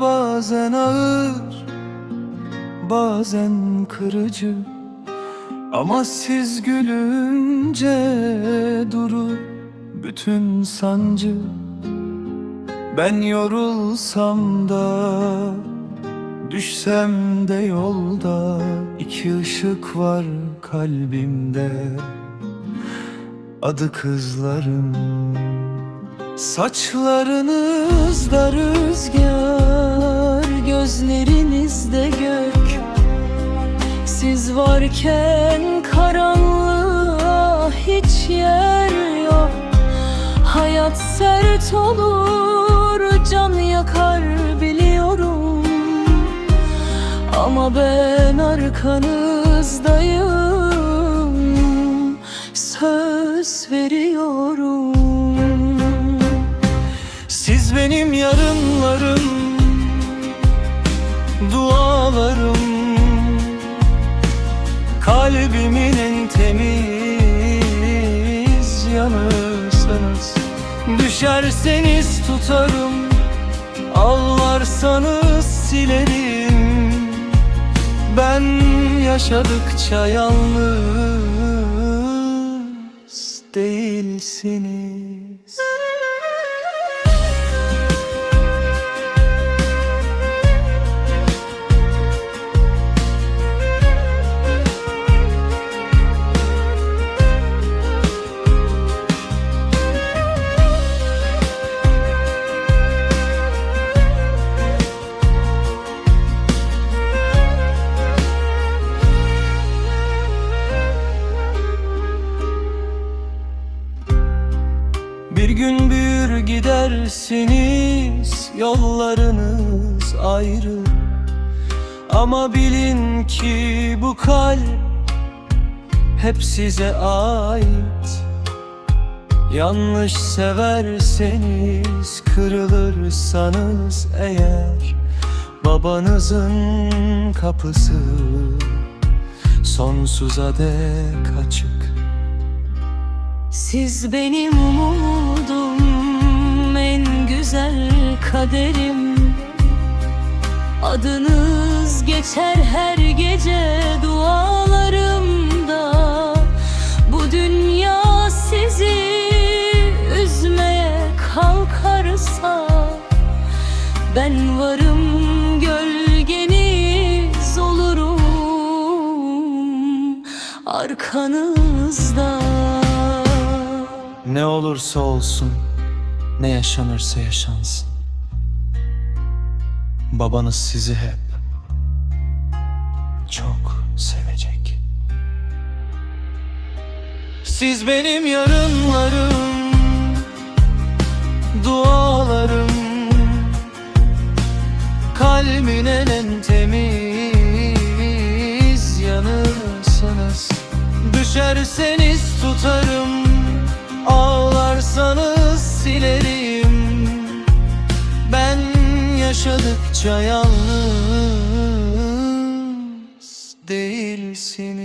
bazen ağır Bazen kırıcı. Ama siz gülünce durur bütün sancı. Ben yorulsam da Düşsem de yolda iki ışık var kalbimde. Adı kızlarım Saçlarınızda rüzgar Gözlerinizde gök. Siz varken karanlığa hiç yer yok. Hayat sert olur, can yakar biliyorum. Ama ben arkanızdayım Söz veriyorum benim yarınlarım Dualarım. Kalbimin en temiz yanısınız Düşerseniz tutarım Ağlarsanız silerim. Ben yaşadıkça yalnız değilsiniz gidersiniz Yollarınız ayrı. Ama bilin ki bu kalp Hep size ait. Yanlış severseniz Kırılırsanız eğer. Babanızın kapısı Sonsuza dek açık. Siz benim umudum, kaderim. Adınız geçer her gece dualarımda. Bu dünya sizi üzmeye kalkarsa Ben varım gölgeniz olurum arkanızda. Ne olursa olsun, ne yaşanırsa yaşansın. Babanız sizi hep çok sevecek. Siz benim yarınlarım, dualarım, kalbimin en temiz yanısınız. Düşerseniz tutarım, ağlarsanız yaşadıkça yalnız değilsiniz.